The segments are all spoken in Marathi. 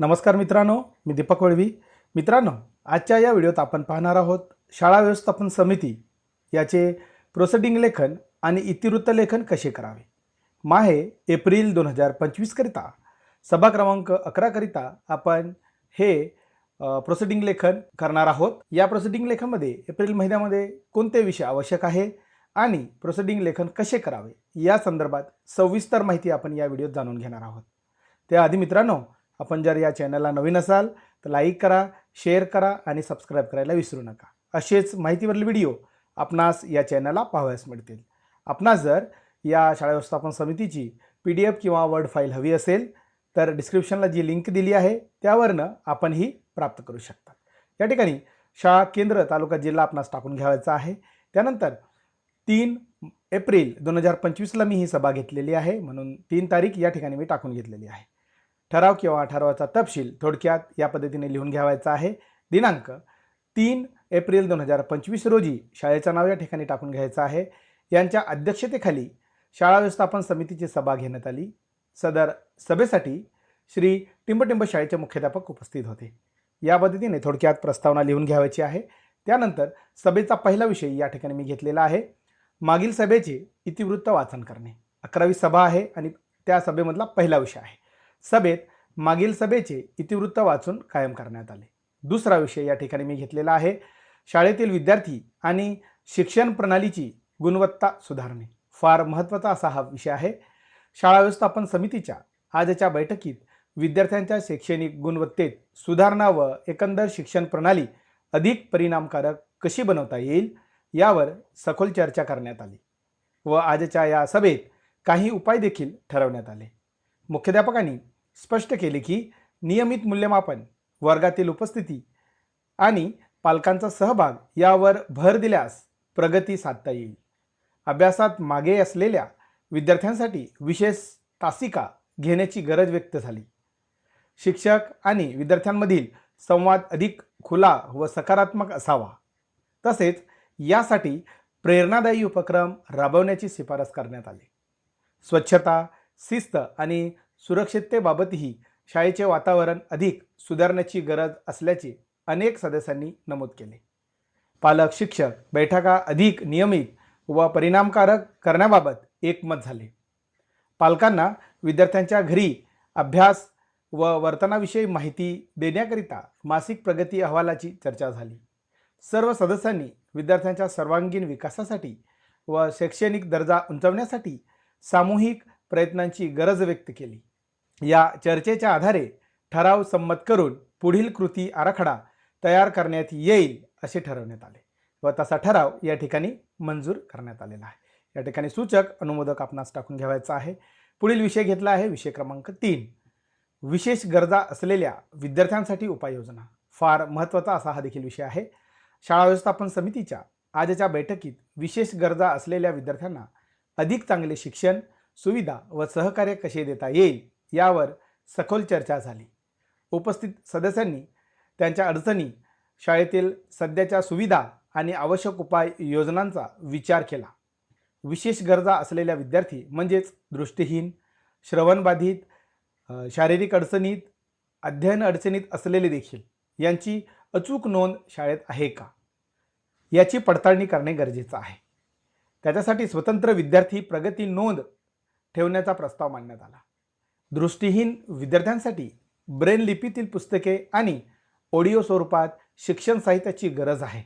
नमस्कार मित्रांनो मी दीपक वळवी. मित्रांनो आजच्या या व्हिडिओत आपण पाहणार आहोत शाळा व्यवस्थापन समिती याचे प्रोसिडिंग लेखन आणि इतिवृत्त लेखन कसे करावे? माहे एप्रिल दोन हजार पंचवीसकरिता सभा क्रमांक अकराकरिता आपण हे प्रोसिडिंग लेखन करणार आहोत. या प्रोसिडिंग लेखनमध्ये एप्रिल महिन्यामध्ये कोणते विषय आवश्यक आहे आणि प्रोसिडिंग लेखन कसे करावे? या संदर्भात सविस्तर माहिती आपण या व्हिडिओत जाणून घेणार आहोत. त्याआधी मित्रांनो आपण जर या चॅनलला नवीन असाल तर लाईक करा शेअर करा आणि सबस्क्राईब करायला विसरू नका. असेच माहितीवरील व्हिडिओ आपणास या चॅनलला पाहावयास मिळतील. आपणास जर या शाळा व्यवस्थापन समितीची पी डी एफ किंवा वर्ड फाईल हवी असेल तर डिस्क्रिप्शनला जी लिंक दिली आहे त्यावरनं आपण ही प्राप्त करू शकता. या ठिकाणी शाळा केंद्र तालुका जिल्हा आपणास टाकून घ्यावायचा आहे. त्यानंतर तीन एप्रिल दोन हजार पंचवीसला मी ही सभा घेतलेली आहे म्हणून तीन तारीख या ठिकाणी मी टाकून घेतलेली आहे. ठराव किंवा ठरावाचा तपशील थोडक्यात या पद्धतीने लिहून घ्यावायचा आहे. दिनांक तीन एप्रिल दोन हजार पंचवीस रोजी शाळेचं नाव या ठिकाणी टाकून घ्यायचं आहे. यांच्या अध्यक्षतेखाली शाळा व्यवस्थापन समितीची सभा घेण्यात आली. सदर सभेसाठी श्री टिंबटिंब शाळेचे मुख्याध्यापक उपस्थित होते. या पद्धतीने थोडक्यात प्रस्तावना लिहून घ्यावायची आहे. त्यानंतर सभेचा पहिला विषय या ठिकाणी मी घेतलेला आहे. मागील सभेचे इतिवृत्त वाचन करणे. अकरावी सभा आहे आणि त्या सभेमधला पहिला विषय आहे. सभेत मागील सभेचे इतिवृत्त वाचून कायम करण्यात आले. दुसरा विषय या ठिकाणी मी घेतलेला आहे. शाळेतील विद्यार्थी आणि शिक्षण प्रणालीची गुणवत्ता सुधारणे. फार महत्त्वाचा असा हा विषय आहे. शाळा व्यवस्थापन समितीच्या आजच्या बैठकीत विद्यार्थ्यांच्या शैक्षणिक गुणवत्तेत सुधारणा व एकंदर शिक्षण प्रणाली अधिक परिणामकारक कशी बनवता येईल यावर सखोल चर्चा करण्यात आली व आजच्या या सभेत काही उपाय देखील ठरवण्यात आले. मुख्याध्यापकांनी स्पष्ट केले की नियमित मूल्यमापन वर्गातील उपस्थिती आणि पालकांचा सहभाग यावर भर दिल्यास प्रगती साधता येईल. अभ्यासात मागे असलेल्या विद्यार्थ्यांसाठी विशेष तासिका घेण्याची गरज व्यक्त झाली. शिक्षक आणि विद्यार्थ्यांमधील संवाद अधिक खुला व सकारात्मक असावा. तसेच यासाठी प्रेरणादायी उपक्रम राबवण्याची शिफारस करण्यात आली. स्वच्छता शिस्त आणि सुरक्षिततेबाबतही शाळेचे वातावरण अधिक सुधारण्याची गरज असल्याचे अनेक सदस्यांनी नमूद केले. पालक शिक्षक बैठका अधिक नियमित व परिणामकारक करण्याबाबत एकमत झाले. पालकांना विद्यार्थ्यांच्या घरी अभ्यास व वर्तनाविषयी माहिती देण्याकरिता मासिक प्रगती अहवालाची चर्चा झाली. सर्व सदस्यांनी विद्यार्थ्यांच्या सर्वांगीण विकासासाठी व शैक्षणिक दर्जा उंचावण्यासाठी सामूहिक प्रयत्नांची गरज व्यक्त केली. या चर्चेच्या आधारे ठराव संमत करून पुढील कृती आराखडा तयार करण्यात येईल असे ठरवण्यात आले व तसा ठराव या ठिकाणी मंजूर करण्यात आलेला आहे. या ठिकाणी सूचक अनुमोदक आपणास टाकून घ्यावायचा आहे. पुढील विषय घेतला आहे विषय क्रमांक तीन. विशेष गरजा असलेल्या विद्यार्थ्यांसाठी उपाययोजना. फार महत्त्वाचा असा हा देखील विषय आहे. शाळा व्यवस्थापन समितीच्या आजच्या बैठकीत विशेष गरजा असलेल्या विद्यार्थ्यांना अधिक चांगले शिक्षण सुविधा व सहकार्य कसे देता येईल यावर सखोल चर्चा झाली. उपस्थित सदस्यांनी त्यांच्या अडचणी शाळेतील सध्याच्या सुविधा आणि आवश्यक उपाय योजनांचा विचार केला. विशेष गरजा असलेल्या विद्यार्थी म्हणजेच दृष्टीहीन श्रवणबाधित शारीरिक अडचणीत अध्ययन अडचणीत असलेले देखील यांची अचूक नोंद शाळेत आहे का? याची पडताळणी करणे गरजेचं आहे. त्याच्यासाठी स्वतंत्र विद्यार्थी प्रगती नोंद ठेवण्याचा प्रस्ताव मांडण्यात आला. दृष्टीहीन विद्यार्थ्यांसाठी ब्रेन लिपीतील पुस्तके आणि ऑडिओ स्वरूपात शिक्षण साहित्याची गरज आहे.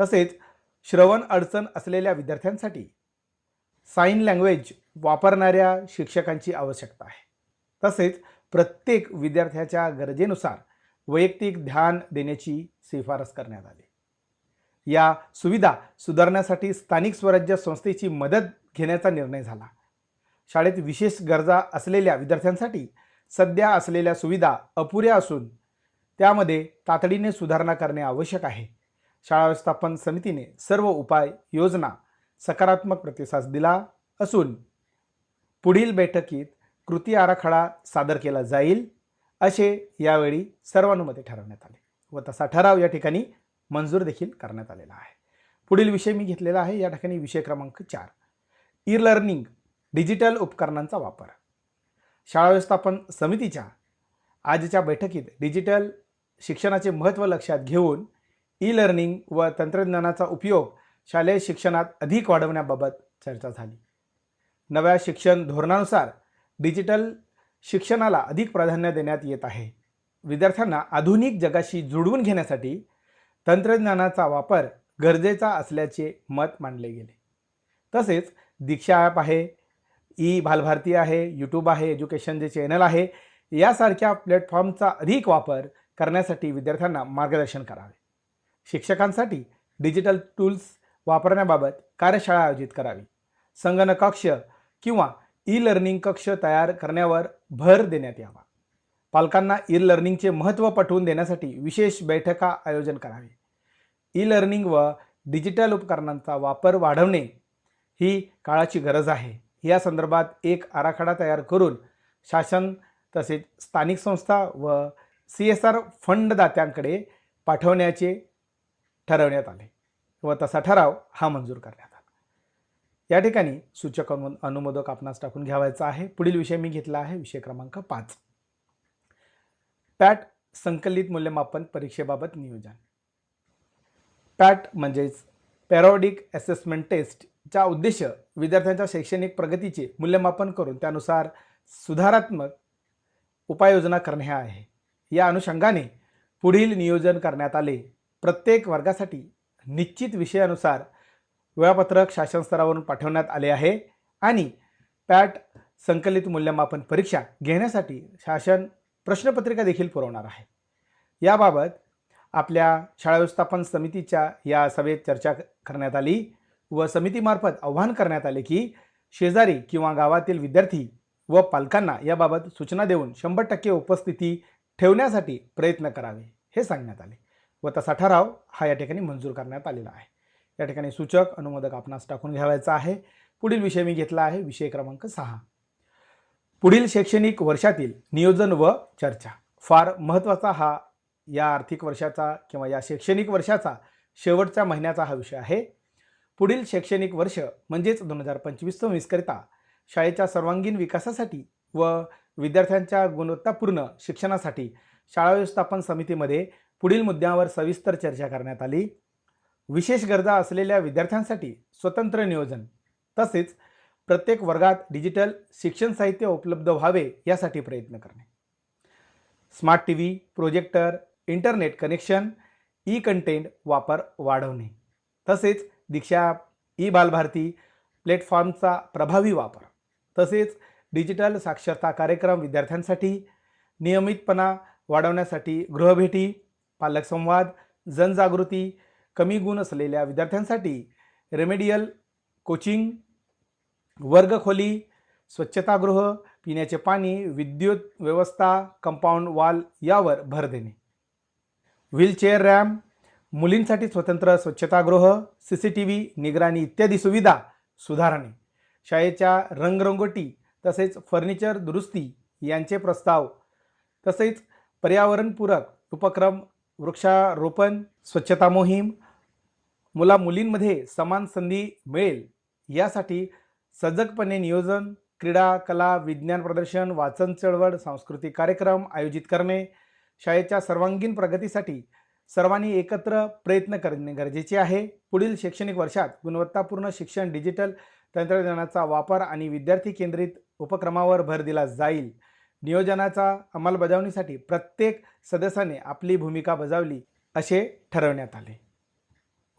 तसेच श्रवण अडचण असलेल्या विद्यार्थ्यांसाठी साईन लँग्वेज वापरणाऱ्या शिक्षकांची आवश्यकता आहे. तसेच प्रत्येक विद्यार्थ्याच्या गरजेनुसार वैयक्तिक ध्यान देण्याची शिफारस करण्यात आली. या सुविधा सुधारण्यासाठी स्थानिक स्वराज्य संस्थेची मदत घेण्याचा निर्णय झाला. शाळेत विशेष गरजा असलेल्या विद्यार्थ्यांसाठी सध्या असलेल्या सुविधा अपुऱ्या असून त्यामध्ये तातडीने सुधारणा करणे आवश्यक आहे. शाळा व्यवस्थापन समितीने सर्व उपाय योजना सकारात्मक प्रतिसाद दिला असून पुढील बैठकीत कृती आराखडा सादर केला जाईल असे यावेळी सर्वानुमते ठरवण्यात आले व तसा ठराव या ठिकाणी मंजूर देखील करण्यात आलेला आहे. पुढील विषय मी घेतलेला आहे. या ठिकाणी विषय क्रमांक चार. ई लर्निंग डिजिटल उपकरणांचा वापर. शाळा व्यवस्थापन समितीच्या आजच्या बैठकीत डिजिटल शिक्षणाचे महत्त्व लक्षात घेऊन ई लर्निंग व तंत्रज्ञानाचा उपयोग शालेय शिक्षणात अधिक वाढवण्याबाबत चर्चा झाली. नव्या शिक्षण धोरणानुसार डिजिटल शिक्षणाला अधिक प्राधान्य देण्यात येत आहे. विद्यार्थ्यांना आधुनिक जगाशी जुळवून घेण्यासाठी तंत्रज्ञानाचा वापर गरजेचा असल्याचे मत मांडले गेले. तसेच दीक्षा ॲप आहे ई बालभारती आहे यूट्यूब आहे एज्युकेशन जे चॅनल आहे यासारख्या प्लॅटफॉर्मचा अधिक वापर करण्यासाठी विद्यार्थ्यांना मार्गदर्शन करावे. शिक्षकांसाठी डिजिटल टूल्स वापरण्याबाबत कार्यशाळा आयोजित करावी. संगणक कक्ष किंवा ई लर्निंग कक्ष तयार करण्यावर भर देण्यात यावा. पालकांना ई लर्निंगचे महत्त्व पटवून देण्यासाठी विशेष बैठका आयोजन करावे. ई लर्निंग व डिजिटल उपकरणांचा वापर वाढवणे ही काळाची गरज आहे. या संदर्भात एक आराखडा तयार करून शासन तसेच स्थानिक संस्था व सी एस आर फंडदात्यांकडे पाठवण्याचे ठरवण्यात आले व तसा ठराव हा मंजूर करण्यात आला. या ठिकाणी सूचक अनुमोदक आपणास टाकून घ्यावायचा आहे. पुढील विषय मी घेतला आहे. विषय क्रमांक पाच. पॅट संकलित मूल्यमापन परीक्षेबाबत नियोजन. पॅट म्हणजेच पॅरोडिक असेसमेंट टेस्ट चा उद्देश विद्यार्थ्यांच्या शैक्षणिक प्रगतीचे मूल्यमापन करून त्यानुसार सुधारात्मक उपाययोजना करणे हा आहे. या अनुषंगाने पुढील नियोजन करण्यात आले. प्रत्येक वर्गासाठी निश्चित विषयानुसार वेळापत्रक शासन स्तरावरून पाठवण्यात आले आहे आणि पॅट संकलित मूल्यमापन परीक्षा घेण्यासाठी शासन प्रश्नपत्रिका देखील पुरवणार आहे. याबाबत आपल्या शाळा व्यवस्थापन समितीच्या या सभेत चर्चा करण्यात आली. व समितीमार्फत आव्हान करण्यात आले की शेजारी किंवा गावातील विद्यार्थी व पालकांना याबाबत सूचना देऊन शंभर टक्के उपस्थिती ठेवण्यासाठी प्रयत्न करावे हे सांगण्यात आले. व तसा ठराव हा या ठिकाणी मंजूर करण्यात आलेला आहे. या ठिकाणी सूचक अनुमोदक आपणास टाकून घ्यावायचा आहे. पुढील विषय मी घेतला आहे विषय क्रमांक सहा. पुढील शैक्षणिक वर्षातील नियोजन व चर्चा. फार महत्त्वाचा हा या आर्थिक वर्षाचा किंवा या शैक्षणिक वर्षाचा शेवटच्या महिन्याचा हा विषय आहे. पुढील शैक्षणिक वर्ष म्हणजेच दोन हजार पंचवीस सव्वीसकरिता शाळेच्या सर्वांगीण विकासासाठी व विद्यार्थ्यांच्या गुणवत्तापूर्ण शिक्षणासाठी शाळा व्यवस्थापन समितीमध्ये पुढील मुद्द्यांवर सविस्तर चर्चा करण्यात आली. विशेष गरजा असलेल्या विद्यार्थ्यांसाठी स्वतंत्र नियोजन तसेच प्रत्येक वर्गात डिजिटल शिक्षण साहित्य उपलब्ध व्हावे यासाठी प्रयत्न करणे. Smart T V projector internet connection e content वापर वाढवणे तसेच दीक्षा ई बालभारती प्लॅटफॉर्मचा प्रभावी वापर तसेच डिजिटल साक्षरता कार्यक्रम विद्यार्थ्यांसाठी नियमितपणा वाढवण्यासाठी गृहभेटी पालक संवाद जनजागृती कमी गुण असलेल्या विद्यार्थ्यांसाठी रेमेडियल कोचिंग वर्गखोली स्वच्छतागृह पिण्याचे पाणी विद्युत व्यवस्था कंपाऊंड वॉल यावर भर देणे. व्हीलचेअर रॅम्प मुलींसाठी स्वतंत्र स्वच्छतागृह सी सी टी व्ही निगराणी इत्यादी सुविधा सुधारणे. शाळेच्या रंगरंगोटी तसेच फर्निचर दुरुस्ती यांचे प्रस्ताव. तसेच पर्यावरणपूरक उपक्रम वृक्षारोपण स्वच्छता मोहीम मुला मुलींमध्ये समान संधी मिळेल. यासाठी सजगपणे नियोजन क्रीडा कला विज्ञान प्रदर्शन वाचन चळवळ सांस्कृतिक कार्यक्रम आयोजित करणे शाळेच्या सर्वांगीण प्रगतीसाठी सर्वांनी एकत्र प्रयत्न करणे गरजेचे आहे. पुढील शैक्षणिक वर्षात गुणवत्तापूर्ण शिक्षण डिजिटल तंत्रज्ञानाचा वापर आणि विद्यार्थी केंद्रित उपक्रमावर भर दिला जाईल. नियोजनाचा अंमलबजावणीसाठी प्रत्येक सदस्याने आपली भूमिका बजावली असे ठरवण्यात आले.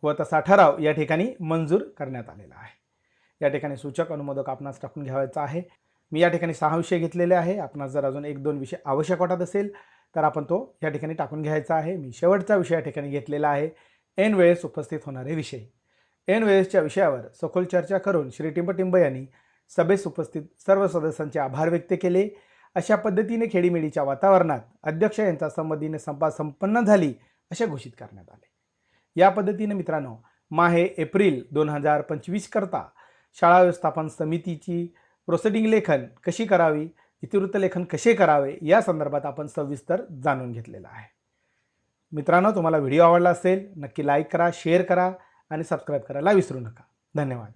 व तसा ठराव या ठिकाणी मंजूर करण्यात आलेला आहे. या ठिकाणी सूचक अनुमोदक आपणास टाकून घ्यावायचा आहे. मी या ठिकाणी सहा विषय घेतलेले आहे. आपणास जर अजून एक दोन विषय आवश्यक वाटत असेल तर आपण तो या ठिकाणी टाकून घ्यायचा आहे. मी शेवटचा विषय या ठिकाणी घेतलेला आहे. एन वेळेस उपस्थित होणारे विषय. एन वेळेसच्या विषयावर सखोल चर्चा करून श्री टिंबटिंब यांनी सभेस उपस्थित सर्व सदस्यांचे आभार व्यक्त केले. अशा पद्धतीने खेडीमेडीच्या वातावरणात अध्यक्ष यांचा संमतीने संपा संपन्न झाली असे घोषित करण्यात आले. या पद्धतीने मित्रांनो माहे एप्रिल दोन हजार पंचवीस करता शाळा व्यवस्थापन समितीची प्रोसिडिंग लेखन कशी करावी? इतिवृत्त लेखन कसे करावे या संदर्भात आपण सविस्तर जाणून घेतलेलं आहे. मित्रांनो तुम्हाला व्हिडिओ आवडला असेल नक्की लाईक करा शेअर करा आणि सबस्क्राईब करायला विसरू नका. धन्यवाद.